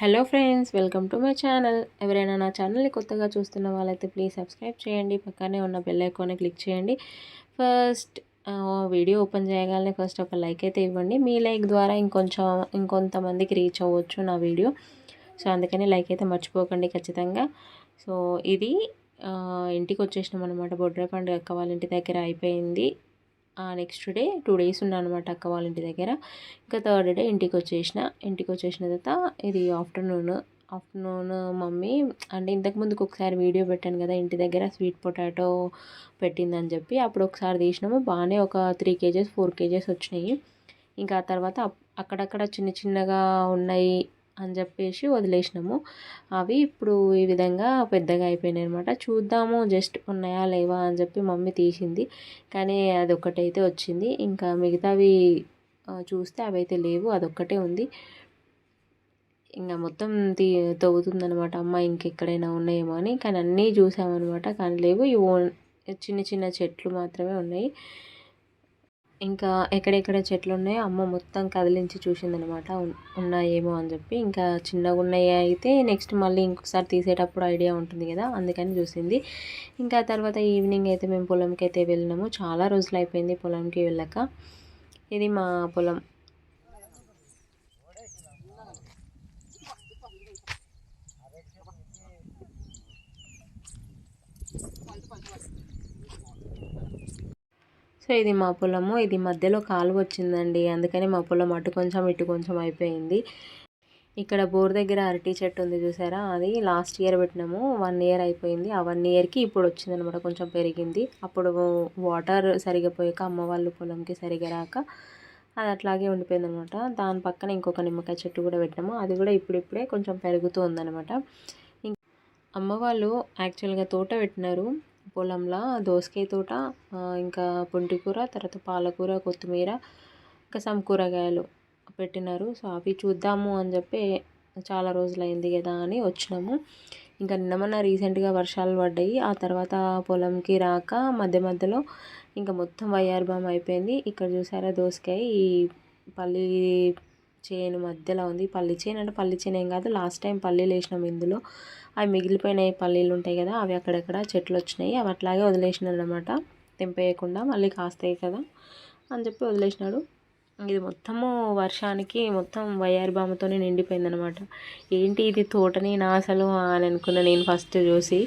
Hello friends welcome to my channel. ఎవరైనా నా ఛానల్ని కొత్తగా చూస్తున్న వాళ్ళైతే ప్లీజ్ సబ్స్క్రైబ్ చేయండి. పక్కనే ఉన్న బెల్ ఐకాన్ని క్లిక్ చేయండి. ఫస్ట్ వీడియో ఓపెన్ చేయగానే ఫస్ట్ ఒక లైక్ అయితే ఇవ్వండి. మీ లైక్ ద్వారా ఇంకొంచెం ఇంకొంతమందికి రీచ్ అవ్వచ్చు నా వీడియో. సో అందుకని లైక్ అయితే మర్చిపోకండి ఖచ్చితంగా. సో ఇది ఇంటికి వచ్చేసినాం అనమాట బొడ్ర పండుగ అక్క వాళ్ళ ఇంటి దగ్గర అయిపోయింది. నెక్స్ట్ డే టూ డేస్ ఉన్నాను అనమాట అక్క వాళ్ళ ఇంటి దగ్గర. ఇంకా థర్డ్ డే ఇంటికి వచ్చేసిన ఇంటికి వచ్చేసిన తర్వాత ఇది ఆఫ్టర్నూన్ ఆఫ్టర్నూన్ మమ్మీ అంటే ఇంతకుముందుకు ఒకసారి వీడియో పెట్టాను కదా ఇంటి దగ్గర స్వీట్ పొటాటో పెట్టిందని చెప్పి. అప్పుడు ఒకసారి తీసినాము. బాగానే ఒక త్రీ కేజెస్ ఫోర్ కేజెస్ వచ్చినాయి. ఇంకా ఆ తర్వాత అక్కడక్కడ చిన్న చిన్నగా ఉన్నాయి అని చెప్పేసి వదిలేసినాము. అవి ఇప్పుడు ఈ విధంగా పెద్దగా అయిపోయినాయి అనమాట చూద్దాము జస్ట్ ఉన్నాయా లేవా అని చెప్పి మమ్మీ తీసింది. కానీ అది ఒక్కటైతే వచ్చింది. ఇంకా మిగతావి చూస్తే అవి అయితే లేవు. అదొక్కటే ఉంది. ఇంకా మొత్తం తీ తవ్వుతుందనమాట అమ్మ ఇంకెక్కడైనా ఉన్నాయేమో అని. కానీ అన్నీ చూసామన్నమాట. కానీ లేవు. ఇవి చిన్న చిన్న చెట్లు మాత్రమే ఉన్నాయి. ఇంకా ఎక్కడెక్కడ చెట్లు ఉన్నాయో అమ్మ మొత్తం కదిలించి చూసిందనమాట. ఉన్నాయేమో అని చెప్పి. ఇంకా చిన్నగా ఉన్నాయి అయితే నెక్స్ట్ మళ్ళీ ఇంకొకసారి తీసేటప్పుడు ఐడియా ఉంటుంది కదా అందుకని చూసింది. ఇంకా తర్వాత ఈవినింగ్ అయితే మేము పొలంకి అయితే వెళ్ళినాము. చాలా రోజులు అయిపోయింది పొలంకి వెళ్ళాక. ఇది మా పొలం. సో ఇది మా పొలము. ఇది మధ్యలో కాలువ వచ్చిందండి. అందుకని మా పొలం అటు కొంచెం ఇటు కొంచెం అయిపోయింది. ఇక్కడ బోర్ దగ్గర అరటి చెట్టు ఉంది చూసారా? అది లాస్ట్ ఇయర్ పెట్టినాము. వన్ ఇయర్ అయిపోయింది. ఆ వన్ ఇయర్కి ఇప్పుడు వచ్చిందనమాట కొంచెం పెరిగింది. అప్పుడు వాటర్ సరిగా పోయాక అమ్మ వాళ్ళు పొలంకి సరిగా రాక అది అట్లాగే ఉండిపోయింది అనమాట దాని పక్కన ఇంకొక నిమ్మకాయ చెట్టు కూడా పెట్టినాము. అది కూడా ఇప్పుడిప్పుడే కొంచెం పెరుగుతూ ఉందనమాట అమ్మ వాళ్ళు యాక్చువల్గా తోట పెట్టినారు. పొలంలో దోసకాయ తోట ఇంకా పుంటికూర తర్వాత పాలకూర కొత్తిమీర ఇంకా సమ్ కూరగాయలు పెట్టినారు. సో అవి చూద్దాము అని చెప్పి చాలా రోజులైంది కదా అని వచ్చినాము. ఇంకా నిన్న రీసెంట్గా వర్షాలు పడ్డాయి. ఆ తర్వాత పొలంకి రాక మధ్య మధ్యలో ఇంకా మొత్తం వైఆర్భం అయిపోయింది. ఇక్కడ చూసారా దోసకాయ ఈ పల్లి చేను మధ్యలో ఉంది. పల్లి చేను అంటే పల్లి చేను ఏం కాదు. లాస్ట్ టైం పల్లీలు వేసినాం ఇందులో. అవి మిగిలిపోయిన పల్లీలు ఉంటాయి కదా అవి అక్కడక్కడ చెట్లు వచ్చినాయి. అవి అట్లాగే వదిలేసినాడు అనమాట తెంపేయకుండా మళ్ళీ కాస్తాయి కదా అని చెప్పి వదిలేసినాడు. ఇది మొత్తము వర్షానికి మొత్తం వయ్యారి బామ్మతోనే నిండిపోయిందనమాట ఏంటి ఇది తోటని నా అసలు అని అనుకున్నా నేను ఫస్ట్ చూసి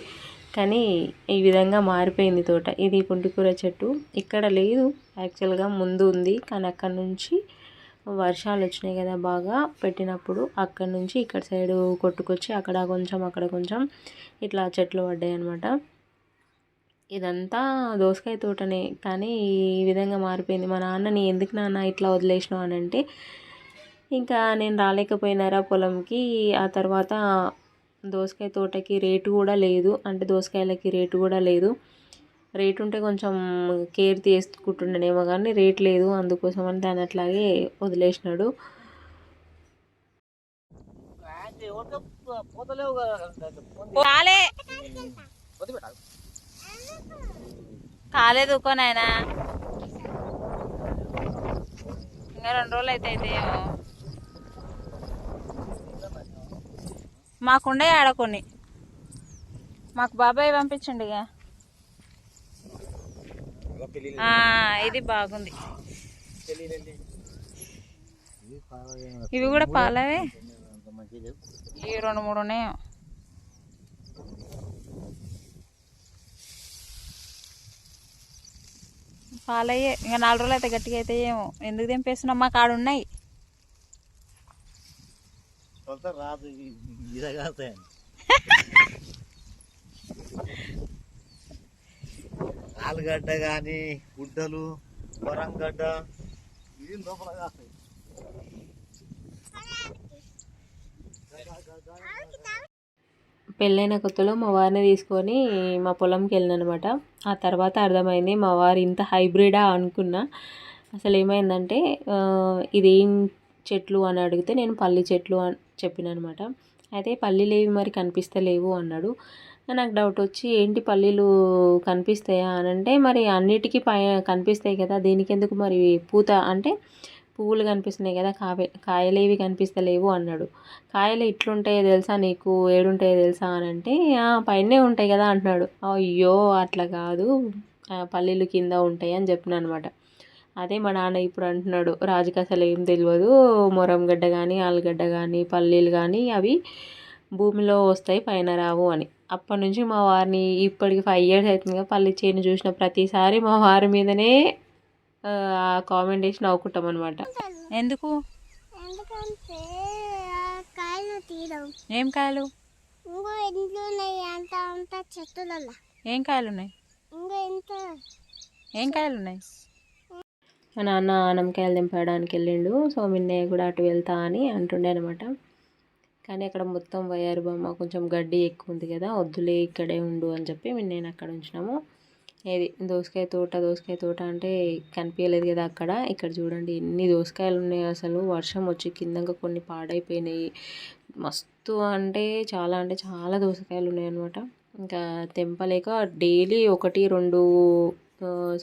కానీ ఈ విధంగా మారిపోయింది తోట. ఇది పుంటికూర చెట్టు. ఇక్కడ లేదు యాక్చువల్గా ముందు ఉంది కానీ అక్కడ నుంచి వర్షాలు వచ్చినాయి కదా బాగా పెట్టినప్పుడు అక్కడ నుంచి ఇక్కడ సైడు కొట్టుకొచ్చి అక్కడ కొంచెం అక్కడ కొంచెం ఇట్లా చెట్లు పడ్డాయి అనమాట ఇదంతా దోసకాయ తోటనే కానీ ఈ విధంగా మారిపోయింది. మా నాన్నని ఎందుకు నాన్న ఇట్లా వదిలేసినావు? అని అంటే ఇంకా నేను రాలేకపోయినారా పొలంకి? ఆ తర్వాత దోసకాయ తోటకి రేటు కూడా లేదు. అంటే దోసకాయలకి రేటు కూడా లేదు. రేట్ ఉంటే కొంచెం కేర్ తీసుకుంటుండేమో కానీ రేట్ లేదు అందుకోసం అని దాన్ని అట్లాగే వదిలేసినాడు. కాలేదు కొనాయనా ఇంకా రెండు రోజులు అయితే అయితే మాకుండే ఆడ కొన్ని. మాకు బాబాయ్ పంపించండి ఇక. ఇది బాగుంది ఇవి కూడా పాలవే ఈ రెండు మూడు ఉన్నాయి పాలయ్యే ఇంకా నాలుగు రోజులు అయితే గట్టిగా అయితే ఏమో ఎందుకు తెంపేస్తున్నాం మాకు ఆడు ఉన్నాయి రాదు ఆలుగడ్డ కానీ గుడ్డలు వరంగడ్డ ఇది లోపల కాస్తాయి. పెళ్ళైన కొత్తలో మా వారిని తీసుకొని మా పొలంకి అనమాట ఆ తర్వాత అర్థమైంది మా వారు ఇంత హైబ్రిడా అనుకున్నా. అసలు ఏమైందంటే ఇదేం చెట్లు అని అడిగితే నేను పల్లి చెట్లు అని చెప్పిన అనమాట అయితే పల్లీలు ఏవి మరి కనిపిస్తలేవు అన్నాడు. నాకు డౌట్ వచ్చి ఏంటి పల్లీలు కనిపిస్తాయా అని అంటే మరి అన్నిటికీ పై కనిపిస్తాయి కదా దీనికెందుకు మరి పూత అంటే పువ్వులు కనిపిస్తున్నాయి కదా కావే కాయలేవి కనిపిస్తలేవు అన్నాడు. కాయలు ఇట్లుంటాయో తెలుసా నీకు? ఏడుంటాయో తెలుసా అని అంటే పైనే ఉంటాయి కదా అంటున్నాడు. అయ్యో అట్లా కాదు. పల్లీలు కింద ఉంటాయి అని చెప్పిన అనమాట అదే మా నాన్న ఇప్పుడు అంటున్నాడు రాజుకి అసలు ఏం తెలియదు మొరంగడ్డ కానీ ఆలుగడ్డ కానీ పల్లీలు కానీ అవి భూమిలో వస్తాయి పైన రావు అని. అప్పటి నుంచి మా వారిని ఇప్పటికి ఫైవ్ ఇయర్స్ అవుతుంది కదా పల్లి చేను చూసిన ప్రతిసారి మా వారి మీదనే ఆ కామెంట్ వేసి నవ్వుకుంటాం అనమాట ఎందుకు ఏం కాయలు? ఏం కాయలు ఉన్నాయి? ఏం కాయలు ఉన్నాయి? మా నాన్న ఆనంకాయలు దింపడానికి వెళ్ళిండు సో మిన్నయ్య కూడా అటు వెళ్తా అని అంటుండే అనమాట కానీ అక్కడ మొత్తం వయ్యారు బొమ్మ కొంచెం గడ్డి ఎక్కువ ఉంది కదా వద్దులే ఇక్కడే ఉండు అని చెప్పి నేను అక్కడ ఉంచినాము. ఏది? దోసకాయ తోట దోసకాయ తోట అంటే కనిపించలేదు కదా అక్కడ. ఇక్కడ చూడండి ఎన్ని దోసకాయలు ఉన్నాయి అసలు. వర్షం వచ్చి కిందగా కొన్ని పాడైపోయినాయి. మస్తు అంటే చాలా అంటే చాలా దోసకాయలు ఉన్నాయి అనమాట ఇంకా తెంపలేక డైలీ ఒకటి రెండు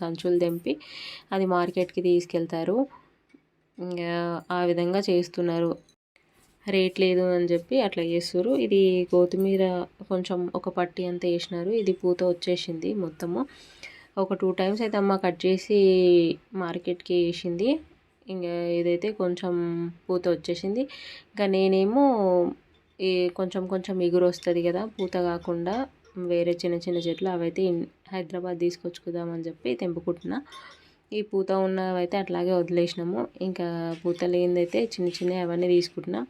సంచులు తెంపి అది మార్కెట్కి తీసుకెళ్తారు. ఇంకా ఆ విధంగా చేస్తున్నారు. రేట్ లేదు అని చెప్పి అట్లా చేస్తారు ఇది కొత్తిమీర కొంచెం ఒక పట్టి అంతా వేసినారు. ఇది పూత వచ్చేసింది మొత్తము. ఒక టూ టైమ్స్ అయితే అమ్మ కట్ చేసి మార్కెట్కి వేసింది. ఇంకా ఇదైతే కొంచెం పూత వచ్చేసింది. ఇంకా నేనేమో ఈ కొంచెం కొంచెం ఎగురు వస్తుంది కదా పూత కాకుండా వేరే చిన్న చిన్న చెట్లు అవైతే హైదరాబాద్ తీసుకొచ్చుకుందామని చెప్పి తెంపుకుంటున్నా. ఈ పూత ఉన్నవైతే అట్లాగే వదిలేసినాము. ఇంకా పూత లేనిదైతే చిన్న చిన్న అవన్నీ తీసుకుంటున్నా.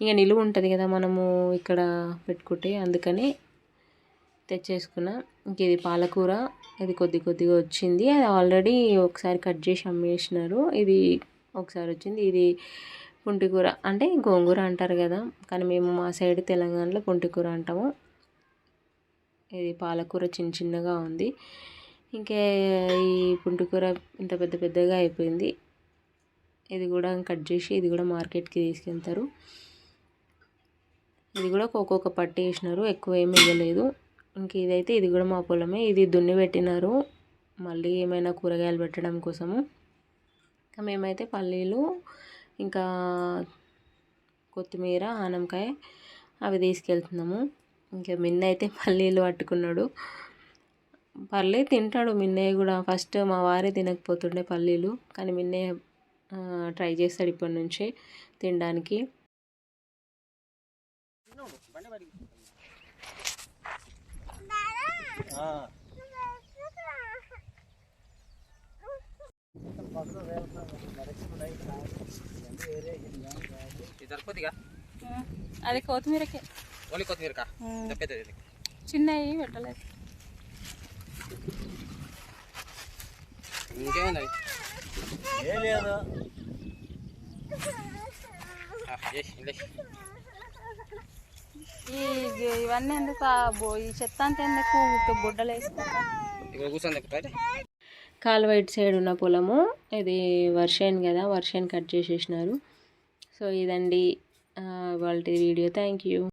ఇంకా నిలువ ఉంటుంది కదా మనము ఇక్కడ పెట్టుకుంటే అందుకని తెచ్చేసుకున్నా. ఇంక ఇది పాలకూర. ఇది కొద్ది కొద్దిగా వచ్చింది. అది ఆల్రెడీ ఒకసారి కట్ చేసి అమ్మేసినారు. ఇది ఒకసారి వచ్చింది. ఇది పుంటికూర అంటే గోంగూర అంటారు కదా. కానీ మేము మా సైడ్ తెలంగాణలో పుంటికూర అంటాము. ఇది పాలకూర చిన్న చిన్నగా ఉంది. ఇంకా ఈ పుంటికూర ఇంత పెద్ద పెద్దగా అయిపోయింది. ఇది కూడా కట్ చేసి ఇది కూడా మార్కెట్కి తీసుకెళ్తారు. ఇది కూడా ఒక్కొక్క పట్టి వేసినారు ఎక్కువ ఏమి ఇవ్వలేదు. ఇంక ఇదైతే ఇది కూడా మా పొలమే. ఇది దున్ని పెట్టినారు. మళ్ళీ ఏమైనా కూరగాయలు పెట్టడం కోసము. ఇంకా మేమైతే పల్లీలు ఇంకా కొత్తిమీర ఆనంకాయ అవి తీసుకెళ్తున్నాము. ఇంకా మిన్న అయితే పల్లీలు పట్టుకున్నాడు. పర్లేదు తింటాడు మిన్నయ్య కూడా. ఫస్ట్ మా వారే తినకపోతుండే పల్లీలు కానీ మిన్నయ్య ట్రై చేస్తాడు ఇప్పటి నుంచే తినడానికి. అది కొత్తిమీరకే. ఓన్లీ కొత్తిమీర కా? పెద్దది ఇది. చిన్నవి పెట్టలేదు. ఇంకేముంది? ఏం లేదు. ఈ ఇవన్నీ ఎందుకు ఈ చెత్త అంతా ఎందుకు వేసుకుంటా అయితే. కాలువ ఇటు సైడ్ ఉన్న పొలము ఇది వర్షాన్ కదా వర్షాన్ కట్ చేసేసినారు. సో ఇదండి వాళ్ళ వీడియో. Thank you.